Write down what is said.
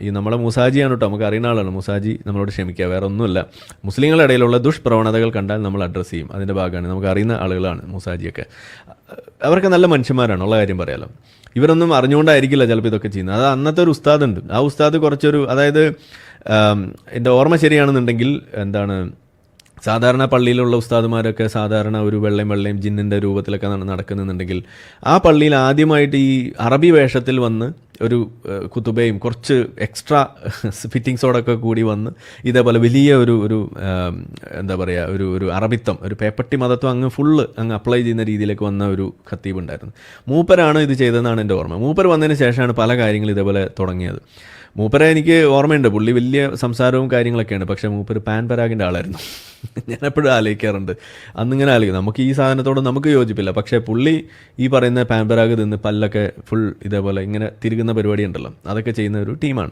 ഈ നമ്മളെ മുസാജിയാണ് കേട്ടോ നമുക്ക് അറിയുന്ന ആളാണ്. മുസാജി നമ്മളോട് ക്ഷമിക്കുക വേറെ ഒന്നുമില്ല മുസ്ലിങ്ങളുടെ ഇടയിലുള്ള ദുഷ്പ്രവണതകൾ കണ്ടാൽ നമ്മൾ അഡ്രസ്സ് ചെയ്യും. അതിന്റെ ഭാഗമാണ്. നമുക്ക് അറിയുന്ന ആളുകളാണ് മുസാജിയൊക്കെ. അവരൊക്കെ നല്ല മനുഷ്യന്മാരാണ് ഉള്ള കാര്യം പറയാലോ. ഇവരൊന്നും അറിഞ്ഞുകൊണ്ടായിരിക്കില്ല ചിലപ്പോൾ ഇതൊക്കെ ചെയ്യുന്നത്. അത് അന്നത്തെ ഒരു ഉസ്താദുണ്ട്. ആ ഉസ്താദ് കുറച്ചൊരു അതായത് എന്റെ ഓർമ്മ ശരിയാണെന്നുണ്ടെങ്കിൽ എന്താണ് സാധാരണ പള്ളിയിലുള്ള ഉസ്താദുമാരൊക്കെ സാധാരണ ഒരു വെള്ളയും വെള്ളയും ജിന്നിന്റെ രൂപത്തിലൊക്കെ നട- നടക്കുന്നുണ്ടെങ്കിൽ ആ പള്ളിയിൽ ആദ്യമായിട്ട് ഈ അറബി വേഷത്തിൽ വന്ന് ഒരു കുത്തുബയും കുറച്ച് എക്സ്ട്രാ ഫിറ്റിങ്സോടൊക്കെ കൂടി വന്ന് ഇതേപോലെ വലിയ ഒരു ഒരു എന്താ പറയുക ഒരു ഒരു അറബിത്തം ഒരു പേപ്പട്ടി മതത്വം അങ്ങ് ഫുള്ള് അങ്ങ് അപ്ലൈ ചെയ്യുന്ന രീതിയിലേക്ക് വന്ന ഒരു ഖത്തീബ് ഉണ്ടായിരുന്നു. മൂപ്പരാണ് ഇത് ചെയ്തതെന്നാണ് എന്റെ ഓർമ്മ. മൂപ്പർ വന്നതിന് ശേഷമാണ് പല കാര്യങ്ങളും ഇതേപോലെ തുടങ്ങിയത്. മൂപ്പരെ എനിക്ക് ഓർമ്മയുണ്ട്. പുള്ളി വലിയ സംസാരവും കാര്യങ്ങളൊക്കെയാണ്. പക്ഷേ മൂപ്പര് പാൻ പരാഗിന്റെ ആളായിരുന്നു. ഞാൻ എപ്പോഴും ആലോചിക്കാറുണ്ട്. അന്നിങ്ങനെ ആലോചിക്കും. നമുക്ക് ഈ സാധനത്തോട് നമുക്ക് യോജിപ്പില്ല. പക്ഷേ പുള്ളി ഈ പറയുന്ന പാൻ പരാഗ് തിന്ന് പല്ലൊക്കെ ഫുൾ ഇതേപോലെ ഇങ്ങനെ തിരുകുന്ന പരിപാടി ഉണ്ടല്ലോ അതൊക്കെ ചെയ്യുന്ന ഒരു ടീമാണ്.